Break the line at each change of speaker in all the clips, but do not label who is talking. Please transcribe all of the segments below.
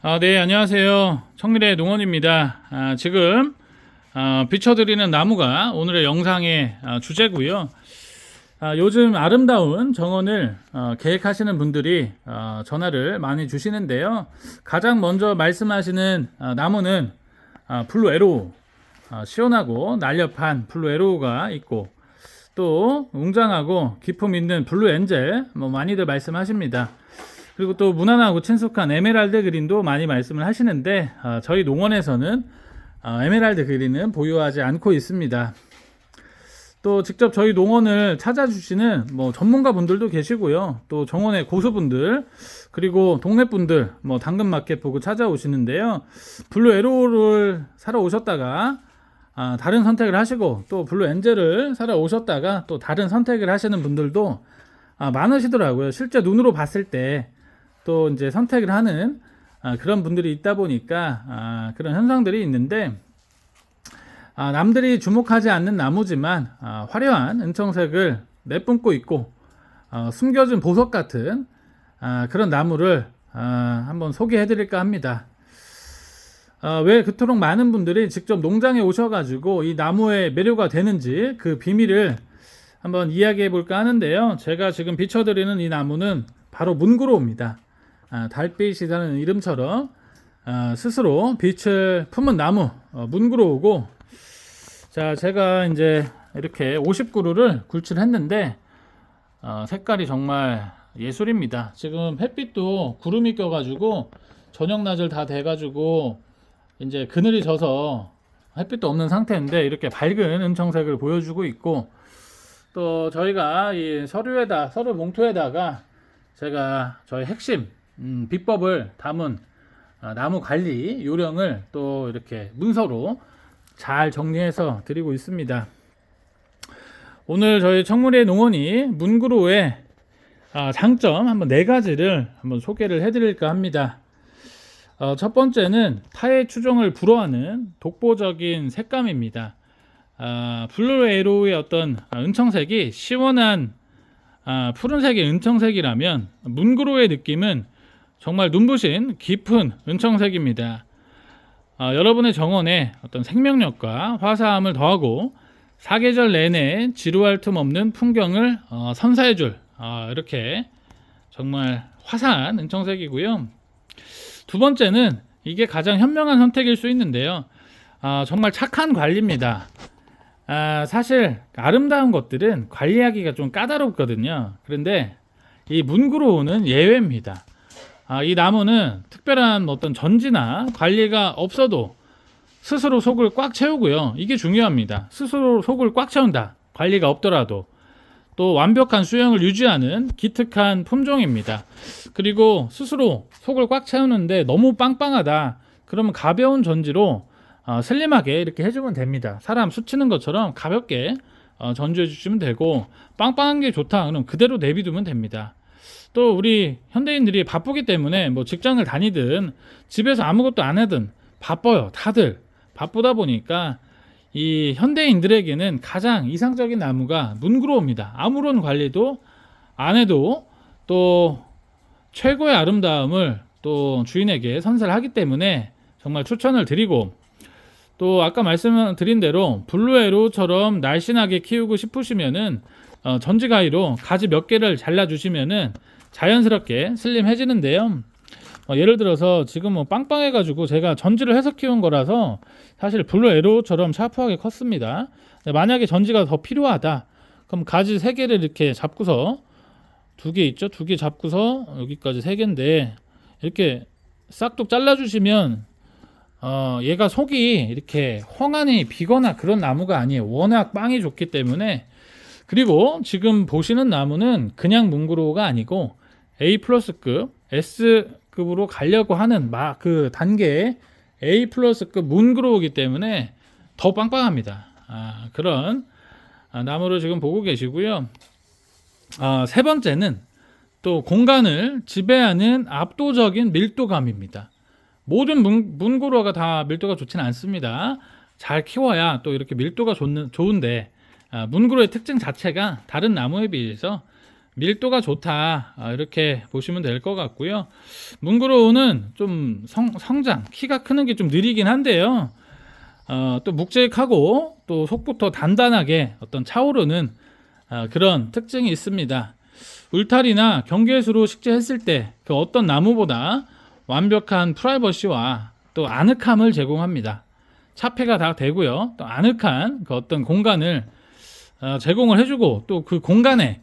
아, 네, 안녕하세요. 청일의 농원입니다. 아, 지금 아, 비춰드리는 나무가 오늘의 영상의 아, 주제고요. 아, 요즘 아름다운 정원을 어, 계획하시는 분들이 어, 전화를 많이 주시는데요. 가장 먼저 말씀하시는 아, 나무는 아, 블루 에로우, 아, 시원하고 날렵한 블루 에로우가 있고 또 웅장하고 기품 있는 블루 엔젤 뭐 많이들 말씀하십니다. 그리고 또 무난하고 친숙한 에메랄드 그린도 많이 말씀을 하시는데 아, 저희 농원에서는 아, 에메랄드 그린은 보유하지 않고 있습니다. 또 직접 저희 농원을 찾아주시는 뭐 전문가 분들도 계시고요. 또 정원의 고수분들 그리고 동네 분들 뭐 당근 마켓 보고 찾아오시는데요. 블루 에로를 사러 오셨다가 아, 다른 선택을 하시고 또 블루 엔젤을 사러 오셨다가 또 다른 선택을 하시는 분들도 아, 많으시더라고요. 실제 눈으로 봤을 때 또 이제 선택을 하는 아, 그런 분들이 있다 보니까 아, 그런 현상들이 있는데 아, 남들이 주목하지 않는 나무지만 아, 화려한 은청색을 내뿜고 있고 어, 숨겨진 보석 같은 아, 그런 나무를 아, 한번 소개해드릴까 합니다. 아, 왜 그토록 많은 분들이 직접 농장에 오셔가지고 이 나무의 매료가 되는지 그 비밀을 한번 이야기해 볼까 하는데요. 제가 지금 비춰드리는 이 나무는 바로 문구로입니다. 아, 달빛이라는 이름처럼 아, 스스로 빛을 품은 나무 어, 문구로우고 자 제가 이제 이렇게 50그루를 굴치를 했는데 어, 색깔이 정말 예술입니다. 지금 햇빛도 구름이 껴가지고 저녁 낮을 다 돼가지고 이제 그늘이 져서 햇빛도 없는 상태인데 이렇게 밝은 은청색을 보여주고 있고 또 저희가 이 서류에다 서류 봉투에다가 제가 저희 핵심 음, 비법을 담은 아, 나무 관리 요령을 또 이렇게 문서로 잘 정리해서 드리고 있습니다. 오늘 저희 청물의 농원이 문구로의 아, 장점 한번 네 가지를 한번 소개를 해드릴까 합니다. 어, 첫 번째는 타의 추종을 불허하는 독보적인 색감입니다. 아, 블루 에로우의 어떤 아, 은청색이 시원한 아, 푸른색의 은청색이라면 문구로의 느낌은 정말 눈부신 깊은 은청색입니다. 아, 여러분의 정원에 어떤 생명력과 화사함을 더하고 사계절 내내 지루할 틈 없는 풍경을 어, 선사해줄 아, 이렇게 정말 화사한 은청색이고요. 두 번째는 이게 가장 현명한 선택일 수 있는데요. 아, 정말 착한 관리입니다. 아, 사실 아름다운 것들은 관리하기가 좀 까다롭거든요. 그런데 이 문구로우는 예외입니다. 아, 이 나무는 특별한 어떤 전지나 관리가 없어도 스스로 속을 꽉 채우고요. 이게 중요합니다. 스스로 속을 꽉 채운다. 관리가 없더라도. 또 완벽한 수영을 유지하는 기특한 품종입니다. 그리고 스스로 속을 꽉 채우는데 너무 빵빵하다. 그러면 가벼운 전지로 어, 슬림하게 이렇게 해주면 됩니다. 사람 수치는 것처럼 가볍게 어, 전주해 주시면 되고 빵빵한 게 좋다. 그럼 그대로 내비두면 됩니다. 또 우리 현대인들이 바쁘기 때문에 뭐 직장을 다니든 집에서 아무것도 안 하든 바빠요. 다들 바쁘다 보니까 이 현대인들에게는 가장 이상적인 나무가 문구로입니다. 아무런 관리도 안 해도 또 최고의 아름다움을 또 주인에게 선사를 하기 때문에 정말 추천을 드리고 또 아까 말씀드린 대로 블루에로처럼 날씬하게 키우고 싶으시면은 어, 전지가위로 가지 몇 개를 잘라 주시면은 자연스럽게 슬림해지는데요. 어, 예를 들어서 지금 뭐 빵빵해가지고 제가 전지를 해서 키운 거라서 사실 블루 에로처럼 샤프하게 컸습니다. 만약에 전지가 더 필요하다. 그럼 가지 세 개를 이렇게 잡고서 두 개 있죠? 두 개 잡고서 여기까지 세 개인데 이렇게 싹둑 잘라주시면 어, 얘가 속이 이렇게 홍안이 비거나 그런 나무가 아니에요. 워낙 빵이 좋기 때문에 그리고 지금 보시는 나무는 그냥 문구로가 아니고 A 플러스급 S급으로 가려고 하는 막 그 단계의 A 플러스급 문구로우기 때문에 더 빵빵합니다. 아, 그런 아, 나무를 지금 보고 계시고요. 아, 세 번째는 또 공간을 지배하는 압도적인 밀도감입니다. 모든 문, 문구로가 다 밀도가 좋지는 않습니다. 잘 키워야 또 이렇게 밀도가 좋는, 좋은데 아, 문구로의 특징 자체가 다른 나무에 비해서 밀도가 좋다 아, 이렇게 보시면 될 것 같고요. 문구로우는 좀 성, 성장 키가 크는 게 좀 느리긴 한데요. 어, 또 묵직하고 또 속부터 단단하게 어떤 차오르는 아, 그런 특징이 있습니다. 울타리나 경계수로 식재했을 때 그 어떤 나무보다 완벽한 프라이버시와 또 아늑함을 제공합니다. 차폐가 다 되고요. 또 아늑한 그 어떤 공간을 어, 제공을 해주고 또 그 공간에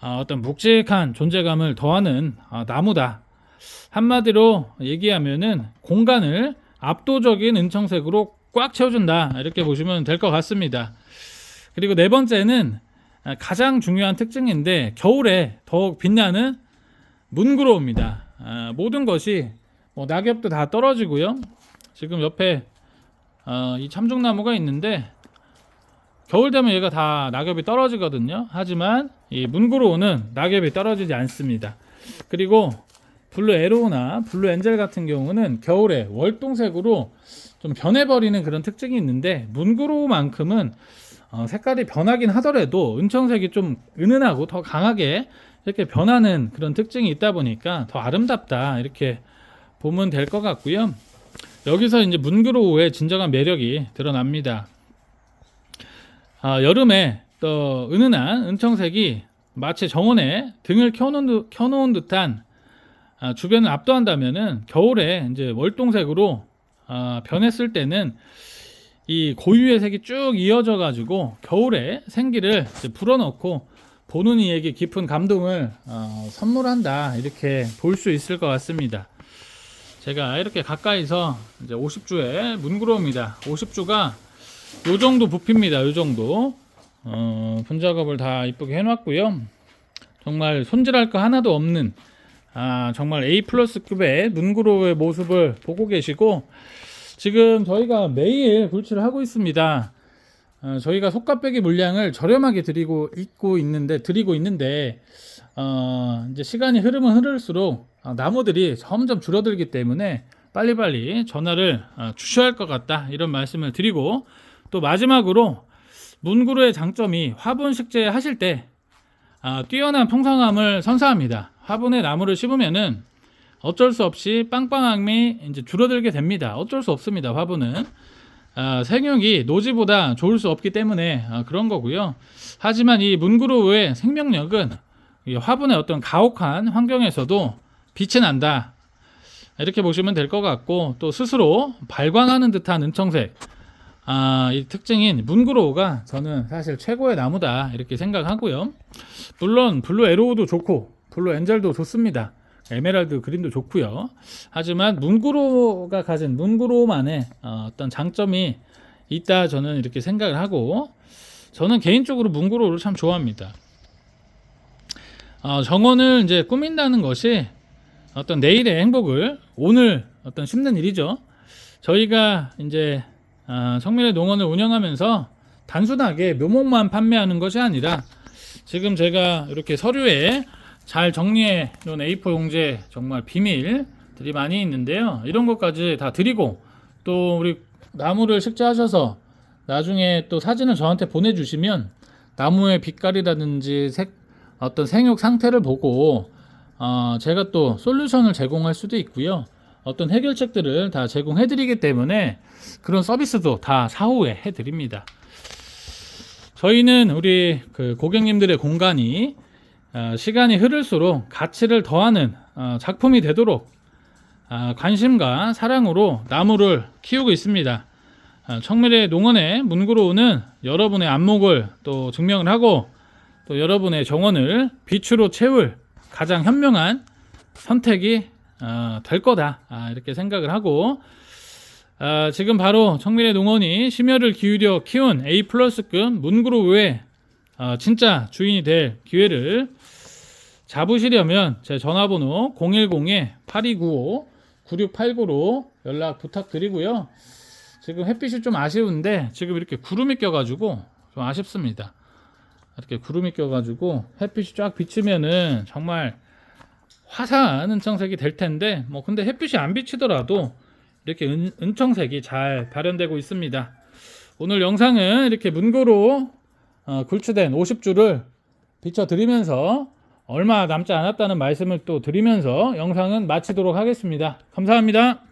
어, 어떤 묵직한 존재감을 더하는 어, 나무다. 한마디로 얘기하면은 공간을 압도적인 은청색으로 꽉 채워준다. 이렇게 보시면 될 것 같습니다. 그리고 네 번째는 아, 가장 중요한 특징인데 겨울에 더욱 빛나는 문구로입니다. 아, 모든 것이 뭐 낙엽도 다 떨어지고요. 지금 옆에 어, 이 참중나무가 있는데 겨울 되면 얘가 다 낙엽이 떨어지거든요. 하지만 이 문구로우는 낙엽이 떨어지지 않습니다. 그리고 블루 에로우나 블루 엔젤 같은 경우는 겨울에 월동색으로 좀 변해버리는 그런 특징이 있는데 문구로우만큼은 어, 색깔이 변하긴 하더라도 은청색이 좀 은은하고 더 강하게 이렇게 변하는 그런 특징이 있다 보니까 더 아름답다 이렇게 보면 될 것 같고요. 여기서 이제 문구로우의 진정한 매력이 드러납니다. 아, 여름에 또 은은한 은청색이 마치 정원에 등을 켜놓은, 듯- 켜놓은 듯한 아, 주변을 압도한다면은 겨울에 이제 월동색으로 아, 변했을 때는 이 고유의 색이 쭉 이어져 가지고 겨울에 생기를 불어넣고 보는 이에게 깊은 감동을 어, 선물한다 이렇게 볼 수 있을 것 같습니다. 제가 이렇게 가까이서 이제 50주의 문구로입니다. 50주가 요 정도 부피입니다. 요 정도 어, 분작업을 다 이쁘게 해놨고요. 정말 손질할 거 하나도 없는 아 정말 A 플러스급의 문구로의 모습을 보고 계시고 지금 저희가 매일 굴치를 하고 있습니다. 어, 저희가 속가빼기 물량을 저렴하게 드리고 있고 있는데 드리고 있는데 어, 이제 시간이 흐르면 흐를수록 어, 나무들이 점점 줄어들기 때문에 빨리빨리 전화를 어, 주셔야 할 것 같다 이런 말씀을 드리고 또 마지막으로 문구루의 장점이 화분 식재 하실 때 아, 뛰어난 풍성함을 선사합니다. 화분에 나무를 심으면은 어쩔 수 없이 빵빵함이 이제 줄어들게 됩니다. 어쩔 수 없습니다. 화분은 아, 생육이 노지보다 좋을 수 없기 때문에 아, 그런 거고요. 하지만 이 문구루의 생명력은 이 화분의 어떤 가혹한 환경에서도 빛이 난다. 이렇게 보시면 될 것 같고 또 스스로 발광하는 듯한 은청색 아, 이 특징인 문구로우가 저는 사실 최고의 나무다 이렇게 생각하고요. 물론 블루 에로우도 좋고 블루 엔젤도 좋습니다. 에메랄드 그린도 좋고요. 하지만 문구로가 가진 문구로만의 어, 어떤 장점이 있다 저는 이렇게 생각을 하고 저는 개인적으로 문구로를 참 좋아합니다. 어, 정원을 이제 꾸민다는 것이 어떤 내일의 행복을 오늘 어떤 심는 일이죠. 저희가 이제 아, 성민의 농원을 운영하면서 단순하게 묘목만 판매하는 것이 아니라 지금 제가 이렇게 서류에 잘 정리해 놓은 A4 용지에 정말 비밀들이 많이 있는데요. 이런 것까지 다 드리고 또 우리 나무를 식재하셔서 나중에 또 사진을 저한테 보내주시면 나무의 빛깔이라든지 색 어떤 생육 상태를 보고 어, 제가 또 솔루션을 제공할 수도 있고요. 어떤 해결책들을 다 제공해 드리기 때문에 그런 서비스도 다 사후에 해 드립니다. 저희는 우리 그 고객님들의 공간이 어, 시간이 흐를수록 가치를 더하는 어, 작품이 되도록 아, 관심과 사랑으로 나무를 키우고 있습니다. 아, 청밀의 농원의 문구로우는 여러분의 안목을 또 증명을 하고 또 여러분의 정원을 빛으로 채울 가장 현명한 선택이 어, 될 거다 아, 이렇게 생각을 하고 아, 지금 바로 청밀의 농원이 심혈을 기울여 키운 A 플러스급 문구로우의 어, 진짜 주인이 될 기회를 잡으시려면 제 전화번호 010-8295-9689로 연락 부탁드리고요. 지금 햇빛이 좀 아쉬운데 지금 이렇게 구름이 껴가지고 좀 아쉽습니다. 이렇게 구름이 껴가지고 햇빛이 쫙 비치면은 정말 화사한 은청색이 될 텐데 뭐 근데 햇빛이 안 비치더라도 이렇게 은, 은청색이 잘 발현되고 있습니다. 오늘 영상은 이렇게 문고로 어, 굴추된 50주를 비춰드리면서 얼마 남지 않았다는 말씀을 또 드리면서 영상은 마치도록 하겠습니다. 감사합니다.